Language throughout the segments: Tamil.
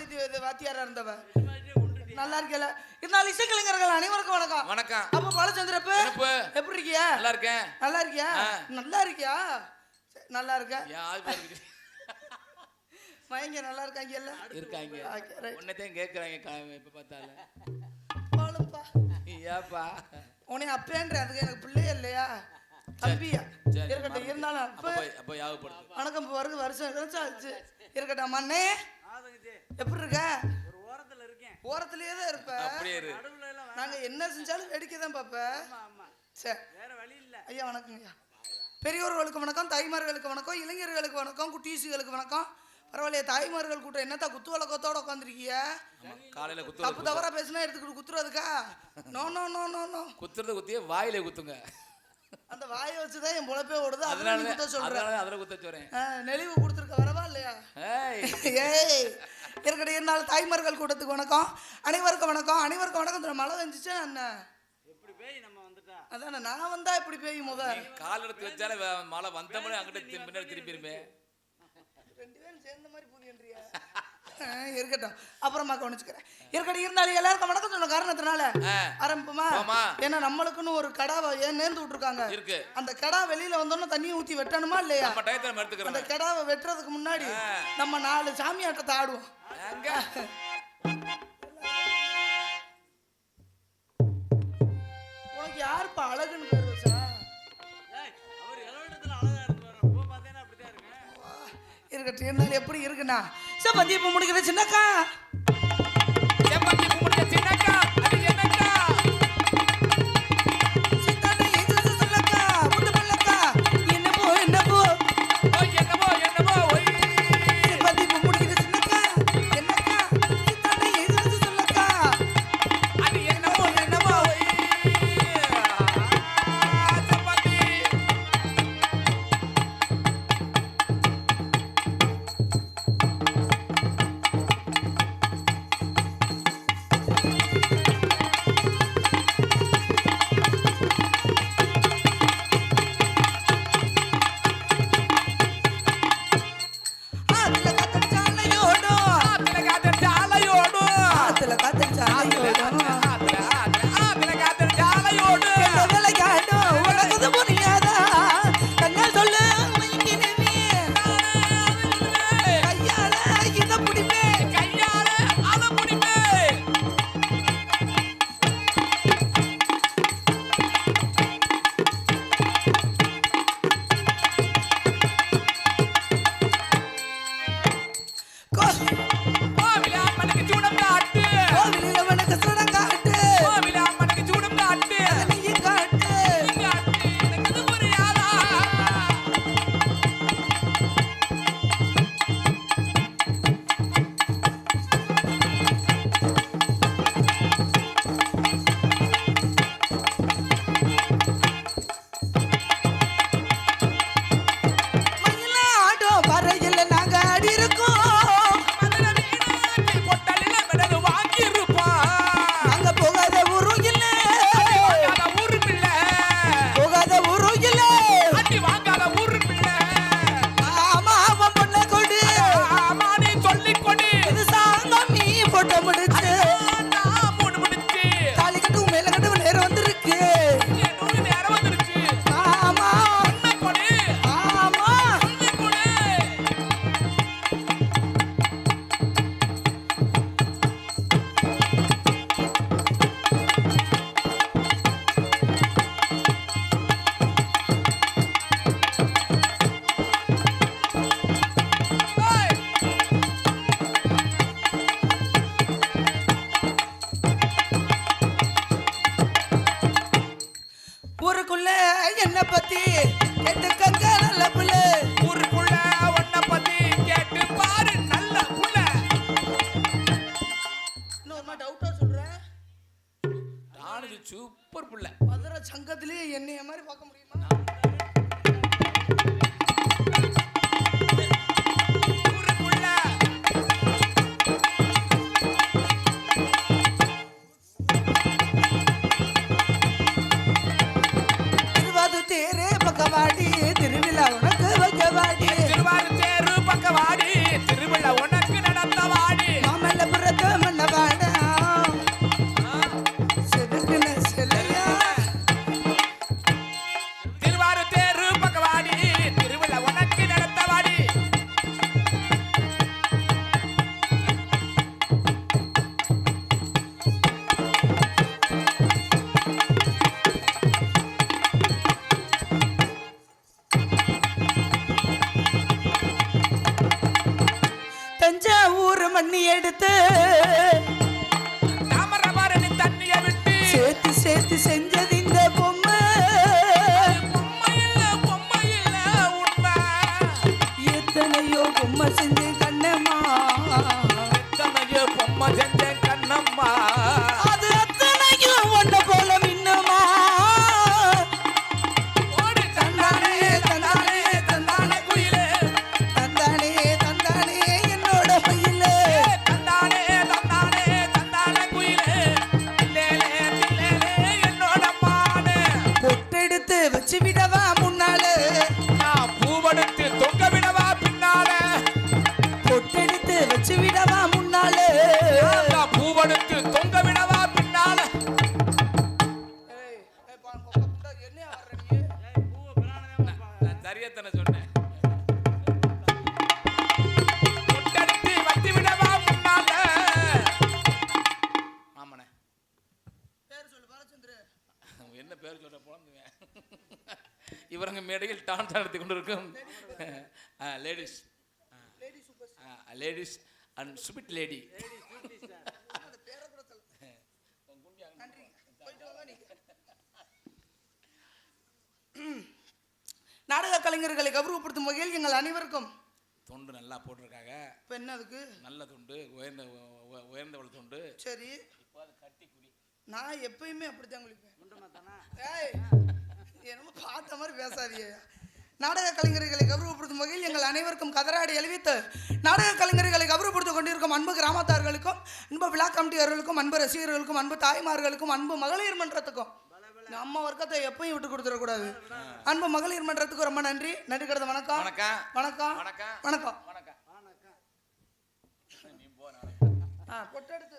வைத்திய வாத்தியாரா இருந்தவ? நல்லா இருக்கல. இருந்தாலும் இசைக்கலைஞர்கள் அனைவருக்கும் வணக்கம். வணக்கம். அப்ப பாலச்சந்திரப்பு? எப்படி இருக்கியா? நல்லா இருக்கேன். நல்லா இருக்கியா. நல்லா இருக்கியா? நல்லா இருக்க. மயங்க நல்லா இருக்காங்க எல்லாம் இருக்காங்க. Okay, right. உன்னைத்தான் கேட்கறாங்க கா- எப்ப பார்த்தாலும் பாலுப்பா ஏப்பா? உன்னை அப்பேன்ற அதுக்கு எனக்கு பிள்ளையே இல்லையா? தம்பியா? இருக்கட்டும். இருந்தாலும் அப்ப அப்ப யாகப்படுத்து வணக்கம் இப்ப வருது வருஷம் ஆச்சு. இருக்கட்டும் அண்ணே. எப்படி இருக்க ஒரு ஓரத்துல இருக்கேன். ஓரத்திலேயே தான் இருப்ப. அப்படியே இரு. நடுவுல எல்லாம் வேணாம். நாங்க என்ன செஞ்சாலும் வேடிக்கை தான் பாப்ப. ஆமா ஆமா. சரி வேற வழி இல்ல. ஐயா வணக்கங்க ஐயா பெரியோர்களுக்கு வணக்கம் தாய்மார்களுக்கு வணக்கம் இளைஞர்களுக்கு வணக்கம் குட்டீசுகளுக்கு வணக்கம். பரவாயில்லையே தாய்மார்கள் கூட்டம் என்னத்தா குத்து வழக்கத்தோட உட்காந்துருக்கீங்க ஆமா, காலையில தப்பு குத்துறது தவறா பேசினா எடுத்துக்கிட்டு குத்துறதுக்கா? No no no no no. குத்துறது குத்தியே வாயில குத்துங்க. அந்த வாயை வச்சுதான் என் பொழப்பே ஓடுது அதனால குத்த சொல்றேன் அதனால அதுல குத்த சொல்றேன். நெளிவு கொடுத்துருக்க வரவா இல்லையா? ஏய். இருக்கட்டும் இருந்தாலும் தாய்மார்கள் கூட்டத்துக்கு வணக்கம். அனைவருக்கும் வணக்கம். அனைவருக்கும் வணக்கம். மழை வந்துச்சு பேய் வந்துட்டா? அதானே நான் வந்தா இப்படி பெய்யும் முத? கால் எடுத்து வச்சாலே மழை வந்தபடி அங்கிட்ட திரும்பி பின்னாடி திரும்பிடுமே ரெண்டு பேரும் சேர்ந்த மாதிரி இருக்கட்டும். அப்புறமா கவனிச்சுக்கிறேன். இருக்கட்டும் இருந்தாலும் எல்லாருக்கும் வணக்கம் சொன்ன காரணத்தினால ஆ. ஆரம்பிப்போமா ஆமா. ஏன்னா நம்மளுக்குன்னு ஒரு ஏன் நேர்ந்து விட்டுருக்காங்க? இருக்கு. அந்த கடா வெளியில வந்தோன்னா தண்ணியை ஊத்தி வெட்டணுமா இல்லையா? அந்த கடாவை வெட்டுறதுக்கு முன்னாடி. நம்ம நாலு சாமி ஆட்டத்தை ஆடுவோம் உனக்கு யாருப்பா அழகுன்னு பேர் வச்சா? இருக்கட்டும் இருந்தாலும் எப்படி இருக்குண்ணா சப்பந்தி இப்போ முடிக்கிற சின்னக்கா. बात சூப்பர் பிள்ளை. மதுரை சங்கத்திலேயே என்னைய மாதிரி பார்க்க முடியுமா? கண்ணம்மா. எத்தனையோ பொம்மை செஞ்ச கண்ணம்மா. அது அத்தனையும் ஒன்ன போல மின்னமா ஓடி தந்தானே தந்தானே தந்தானே குயிலே. தந்தானே தந்தானே என்னோட பையில தந்தானே தந்தானே தந்தானே குயிலே. தில்லேலே தில்லேலே என்னோட மானே பொட்டெடுத்து வச்சு விடவா பேர் சொல்ற பிறந்துங்க இவரங்க மேடையில் டான்ஸ் நடத்தி கொண்டிருக்கும். லேடிஸ் லேடிஸ் அண்ட் சுபிட் லேடி நாடக கலைஞர்களை கௌரவப்படுத்தும் வகையில் எங்கள் அனைவருக்கும் தொண்டு நல்லா போட்டிருக்காங்க. இப்ப என்ன அதுக்கு? நல்ல துண்டு உயர்ந்த உ- உயர்ந்தவள் துண்டு. சரி. நான் எப்பயுமே அப்படித்தான் குளிப்பேன் முண்டமா தானா? ஏய், என்னமோ பார்த்த மாதிரி பேசாதீங்க. நாடக கலைஞர்களை கௌரவப்படுத்தும் வகையில் எங்கள் அனைவருக்கும் கதராடி எழுவித்து நாடக கலைஞர்களை கௌரவப்படுத்திக் கொண்டிருக்கும் அன்பு கிராமத்தார்களுக்கும் அன்பு விழா கமிட்டியர்களுக்கும் அன்பு ரசிகர்களுக்கும் அன்பு தாய்மார்களுக்கும் அன்பு மகளிர் மன்றத்துக்கும். நம்ம வர்க்கத்தை எப்பயும் விட்டு கொடுத்துடக்கூடாது. அன்பு மகளிர் மன்றத்துக்கு ரொம்ப நன்றி. நன்றி கடந்த வணக்கம். வணக்கம். வணக்கம். வணக்கம். வணக்கம். ஆ பொட்டெடுத்து.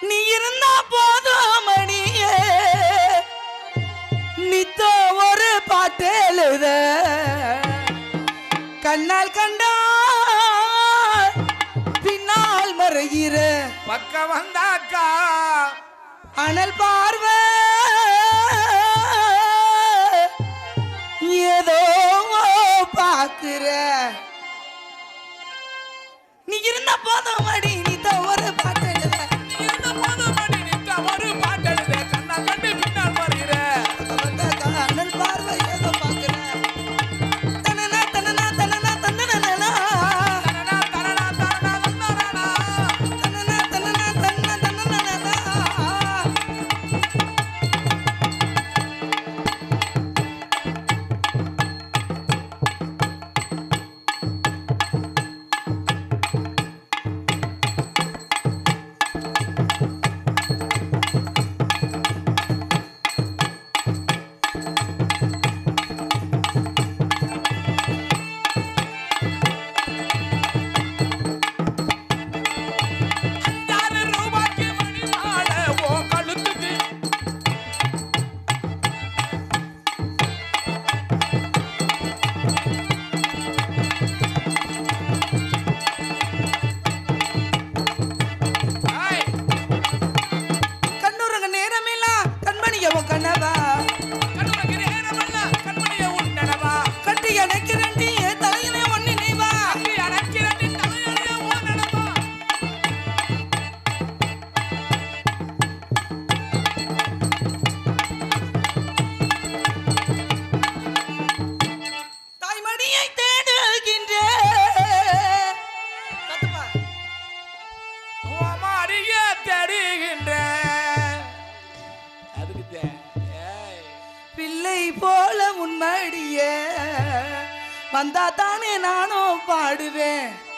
நீ இருந்தா போதும் மணியே நித்தோ ஒரு பாட்டு எழுத. கண்ணால் கண்டா பின்னால் மறைகிற. பக்கம் வந்தாக்கா. அனல் பார்வை. ஏதோ பாக்குற 不能问你。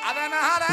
அதனால